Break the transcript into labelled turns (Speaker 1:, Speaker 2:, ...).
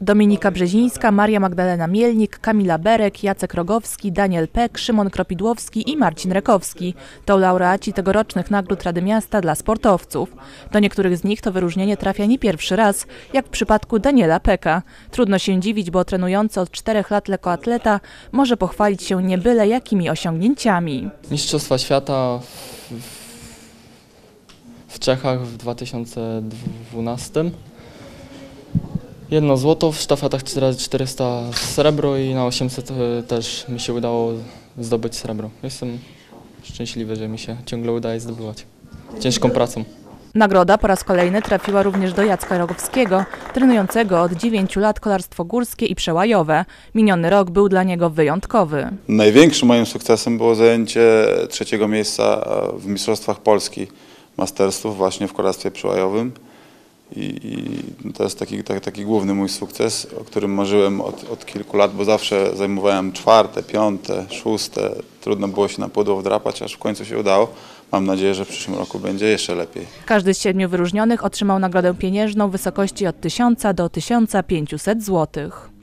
Speaker 1: Dominika Brzezińska, Maria Magdalena Mielnik, Kamila Berek, Jacek Rogowski, Daniel Pek, Szymon Kropidłowski i Marcin Rekowski. To laureaci tegorocznych nagród Rady Miasta dla sportowców. Do niektórych z nich to wyróżnienie trafia nie pierwszy raz, jak w przypadku Daniela Peka. Trudno się dziwić, bo trenujący od czterech lat lekoatleta może pochwalić się nie byle jakimi osiągnięciami.
Speaker 2: Mistrzostwa Świata w w Czechach w 2012. Jedno złoto, w sztafetach 4x400 srebro i na 800 e, też mi się udało zdobyć srebro. Jestem szczęśliwy, że mi się ciągle udaje zdobywać. Ciężką pracą.
Speaker 1: Nagroda po raz kolejny trafiła również do Jacka Rogowskiego, trenującego od 9 lat kolarstwo górskie i przełajowe. Miniony rok był dla niego wyjątkowy.
Speaker 3: Największym moim sukcesem było zajęcie trzeciego miejsca w Mistrzostwach Polski Mastersów właśnie w kolarstwie przełajowym. I, i to jest taki, taki, taki główny mój sukces, o którym marzyłem od, od kilku lat, bo zawsze zajmowałem czwarte, piąte, szóste. Trudno było się na pudło wdrapać, aż w końcu się udało. Mam nadzieję, że w przyszłym roku będzie jeszcze lepiej.
Speaker 1: Każdy z siedmiu wyróżnionych otrzymał nagrodę pieniężną w wysokości od 1000 do 1500 złotych.